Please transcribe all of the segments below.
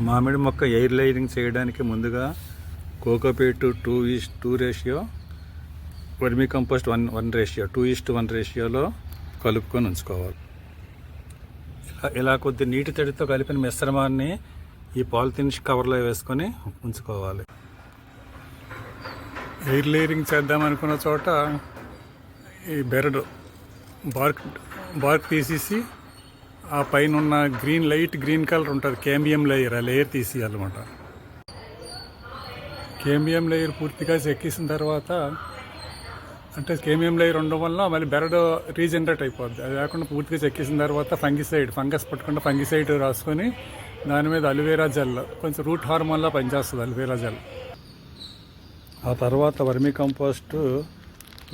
మామిడి మొక్క air lining చేయడానికి ముందుగా cocopeat two is to ratio vermi compost one one ratio two is to one రేషియోలో కలుపుకొని ఉంచుకోవాలి. ఇలా ఇలా కొద్ది నీటి తడితో కలిపిన మిశ్రమాన్ని ఈ పాలిథిన్ కవర్లో వేసుకొని ఉంచుకోవాలి. ఎయిర్ లేయరింగ్ చేద్దాం అనుకున్న చోట ఈ బెరడు బార్క్ బార్క్ తీసేసి ఆ పైన ఉన్న గ్రీన్ లైట్ గ్రీన్ కలర్ ఉంటుంది. కేంబియం లేయర్ ఆ లేయర్ తీసేయాలన్నమాట కేంబియం లేయర్ పూర్తిగా చెక్కేసిన తర్వాత అంటే కేమియం లేయర్ ఉండడం వల్ల మళ్ళీ బెరడు రీజనరేట్ అయిపోద్ది. అది కాకుండా పూర్తిగా చెక్కేసిన తర్వాత ఫంగిసైడ్ ఫంగస్ పట్టకుండా ఫంగిసైడ్ రాసుకొని దాని మీద అలివేరా జెల్ కొంచెం రూట్ హార్మోన్లా పనిచేస్తుంది అలివేరా జెల్. ఆ తర్వాత వర్మీ కంపోస్ట్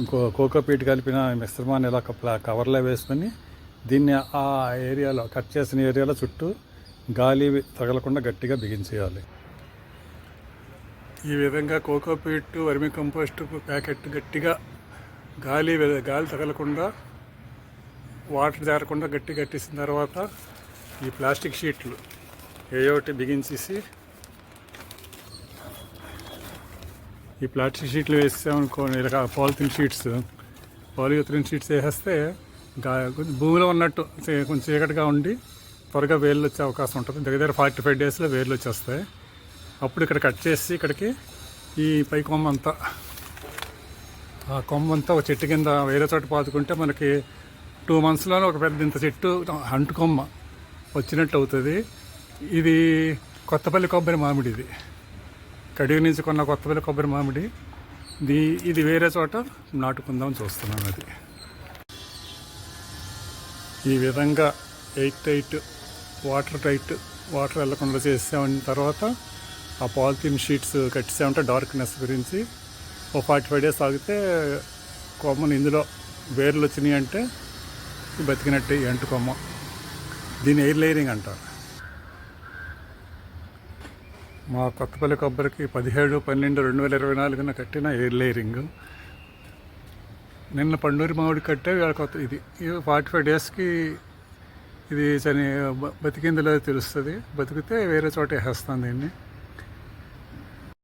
ఇంకో కోకోపీట్ కలిపిన మిశ్రమాన్ని ఇలా కప్ల కవర్లో వేసుకొని దీన్ని ఆ ఏరియాలో కట్ చేసిన ఏరియాలో చుట్టూ గాలి తగలకుండా గట్టిగా బిగించేయాలి. ఈ విధంగా కోకోపీట్ వర్మి కంపోస్ట్ ప్యాకెట్ గట్టిగా గాలి గాలి తగలకుండా వాటర్ జారకుండా గట్టి కట్టేసిన తర్వాత ఈ ప్లాస్టిక్ షీట్లు ఏ ఒకటి బిగించేసి ఈ ప్లాస్టిక్ షీట్లు వేసామనుకోండి ఇలా పాలిథిన్ షీట్స్ పాలిథిన్ షీట్స్ వేసేస్తే భూమిలో ఉన్నట్టు కొంచెం చీకటిగా ఉండి త్వరగా వేర్లు వచ్చే అవకాశం ఉంటుంది. దగ్గర దగ్గర ఫార్టీ ఫైవ్ డేస్లో వేర్లు వచ్చేస్తాయి. అప్పుడు ఇక్కడ కట్ చేసి ఇక్కడికి ఈ పై కొమ్మ అంతా ఆ కొమ్మ అంతా ఒక చెట్టు కింద వేరే చోట పాతుకుంటే మనకి టూ మంత్స్లోనే ఒక పెద్ద ఇంత చెట్టు అంటు కొమ్మ వచ్చినట్టు అవుతుంది. ఇది కొత్తపల్లి కొబ్బరి మామిడి ఇది. కడిగి నుంచి కొన్న కొత్తపల్లి కొబ్బరి మామిడి. ఇది ఇది వేరే చోట నాటుకుందాం చూస్తున్నాను అది. ఈ విధంగా ఎయిట్ టైట్ వాటర్ టైట్ వాటర్ వెళ్ళకుండా చేసామన్న తర్వాత ఆ పాలిథిన్ షీట్స్ కట్టేసామంటే డార్క్నెస్ గురించి ఓ ఫార్టీ ఫైవ్ డేస్ ఆగితే కొమ్మని ఇందులో వేర్లు వచ్చినాయి అంటే బతికినట్టే ఎంటు కొమ్మ. దీన్ని ఎయిర్ లేయరింగ్ అంటారు. మా కొత్తపల్లి కొబ్బరికి పదిహేడు పన్నెండు రెండు వేల ఇరవై నాలుగున కట్టిన ఎయిర్ లేయరింగ్. నిన్న పండూరి మామిడి కట్టే వేళ కొత్త ఇది. ఫార్టీ ఫైవ్ డేస్కి ఇది చని బతికిందిలో తెలుస్తుంది. బతికితే వేరే చోట వేసేస్తాను దీన్ని.